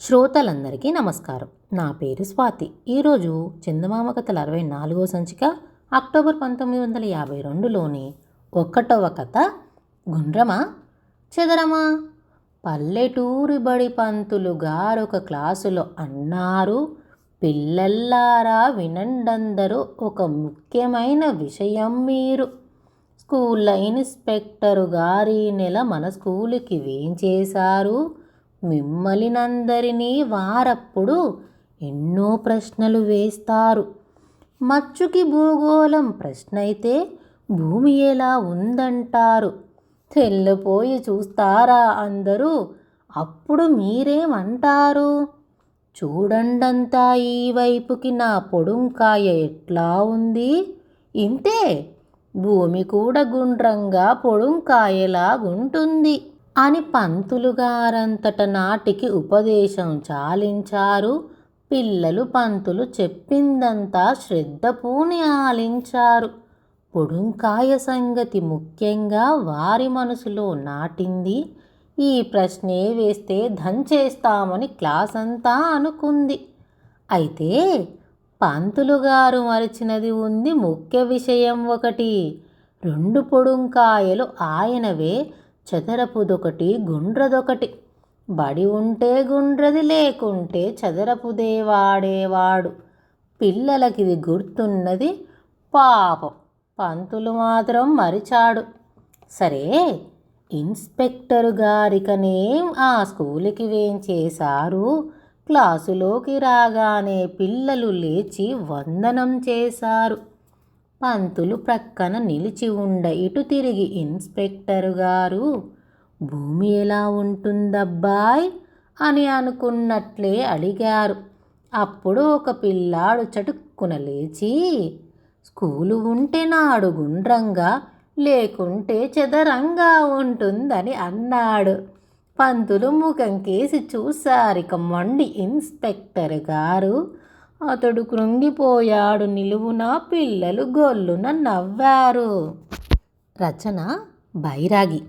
శ్రోతలందరికీ నమస్కారం. నా పేరు స్వాతి. ఈరోజు చందమామ కథల అరవై నాలుగో సంచిక అక్టోబర్ పంతొమ్మిది వందల యాభై రెండులోని ఒకటవ కథ గుండ్రమా? చెదరమా? పల్లెటూరి బడి పంతులు గారు ఒక క్లాసులో అన్నారు పిల్లల్లారా వినండందరూ ఒక ముఖ్యమైన విషయం మీరు. స్కూల్ ఇన్స్పెక్టరు గారి నెల మన స్కూలుకి వేంచేశారు. మిమ్మలినందరినీ వారప్పుడు ఎన్నో ప్రశ్నలు వేస్తారు. మచ్చుకి భూగోళం ప్రశ్న అయితే భూమి ఎలా ఉందంటారు? తెల్లపోయి చూస్తారా అందరూ? అప్పుడు మీరేమంటారు? చూడండంతా ఈ వైపుకి నా పొడుంకాయ ఎట్లా ఉంది? ఇంతే భూమి కూడా గుండ్రంగా పొడుంకాయలాగుంటుంది. అని పంతులుగారంతట నాటికి ఉపదేశం చాలించారు. పిల్లలు పంతులు చెప్పిందంతా శ్రద్ధపూని ఆలించారు. పొడుంకాయ సంగతి ముఖ్యంగా వారి మనసులో నాటింది. ఈ ప్రశ్నే వేస్తే దంచేస్తామని క్లాస్ అంతా అనుకుంది. అయితే పంతులు గారు మరిచినది ఉంది ముఖ్య విషయం ఒకటి. రెండు పొడుంకాయలు ఆయనవే చదరపుదొకటి గుండ్రదొకటి. బడి ఉంటే గుండ్రది లేకుంటే చదరపుదే వాడేవాడు. పిల్లలకిది గుర్తున్నది పాపం. పంతులు మాత్రం మరిచాడు. సరే ఇన్స్పెక్టర్ గారికనేం ఆ స్కూలుకి వేంచేశారు క్లాసులోకి రాగానే పిల్లలు లేచి వందనం చేశారు. పంతులు ప్రక్కన నిలిచి ఉండ ఇటు తిరిగి ఇన్స్పెక్టర్ గారు భూమి ఎలా ఉంటుందబ్బాయ్? అని అనుకున్నట్లే అడిగారు. అప్పుడు ఒక పిల్లాడు చటుక్కున లేచి స్కూలు ఉంటే నాడు గుండ్రంగా లేకుంటే చెదరంగా ఉంటుందని అన్నాడు. పంతులు ముఖం కేసి చూసారిక మండి ఇన్స్పెక్టర్ గారు అతడు కృంగిపోయాడు నిలువున పిల్లలు గొల్లున నవ్వారు. రచన బైరాగి.